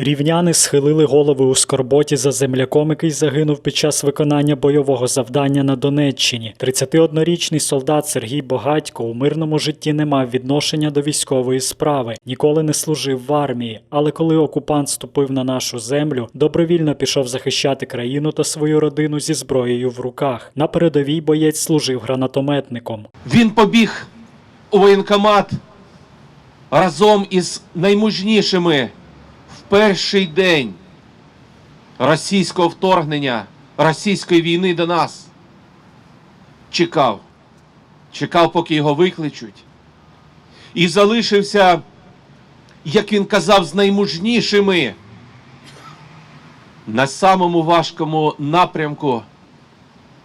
Рівняни схилили голови у скорботі за земляком, який загинув під час виконання бойового завдання на Донеччині. 31-річний солдат Сергій Богатько у мирному житті не мав відношення до військової справи, ніколи не служив в армії. Але коли окупант ступив на нашу землю, добровільно пішов захищати країну та свою родину зі зброєю в руках. На передовій боєць служив гранатометником. Він побіг у воєнкомат разом із наймужнішими перший день російського вторгнення, російської війни до нас. Чекав. Чекав, поки його викличуть. І залишився, як він казав, з наймужнішими на самому важкому напрямку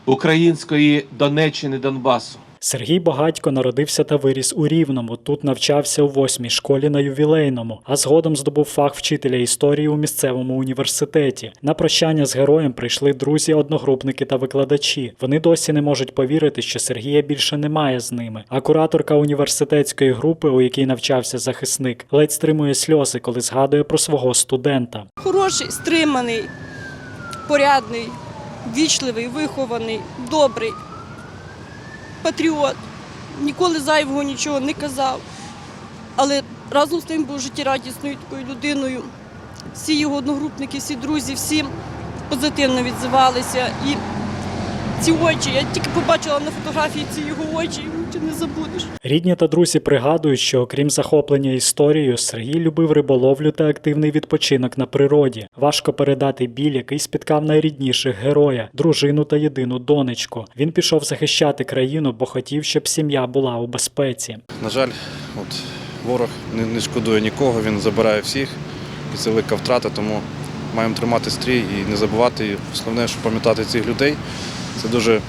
української Донеччини Донбасу. Сергій Багатько народився та виріс у Рівному. Тут навчався у восьмій школі на ювілейному, а згодом здобув фах вчителя історії у місцевому університеті. На прощання з героєм прийшли друзі, одногрупники та викладачі. Вони досі не можуть повірити, що Сергія більше немає з ними. А кураторка університетської групи, у якій навчався захисник, ледь стримує сльози, коли згадує про свого студента. Хороший, стриманий, порядний, вічливий, вихований, добрий, патріот. Ніколи зайвого нічого не казав. Але разом з тим був життєрадісною такою людиною. Всі його одногрупники, всі друзі, всі позитивно відзивалися. І ці очі, я тільки побачила на фотографії ці його очі, чи не забудеш. Рідні та друзі пригадують, що окрім захоплення історією, Сергій любив риболовлю та активний відпочинок на природі. Важко передати біль, який спіткав найрідніших героя, дружину та єдину донечку. Він пішов захищати країну, бо хотів, щоб сім'я була у безпеці. На жаль, от ворог не, не шкодує нікого, він забирає всіх, і це велика втрата, тому маємо тримати стрій і не забувати. Основне, що пам'ятати цих людей, це дуже,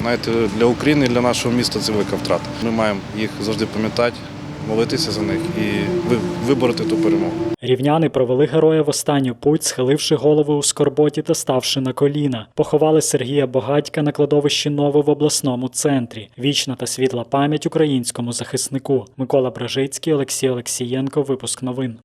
знаєте, для України, для нашого міста це велика втрата. Ми маємо їх завжди пам'ятати, молитися за них і ви- вибороти ту перемогу. Рівняни провели героя в останню путь, схиливши голови у скорботі та ставши на коліна. Поховали Сергія Богатька на кладовищі Нове в обласному центрі. Вічна та світла пам'ять українському захиснику. Микола Бражицький, Олексій Олексієнко. Випуск новин.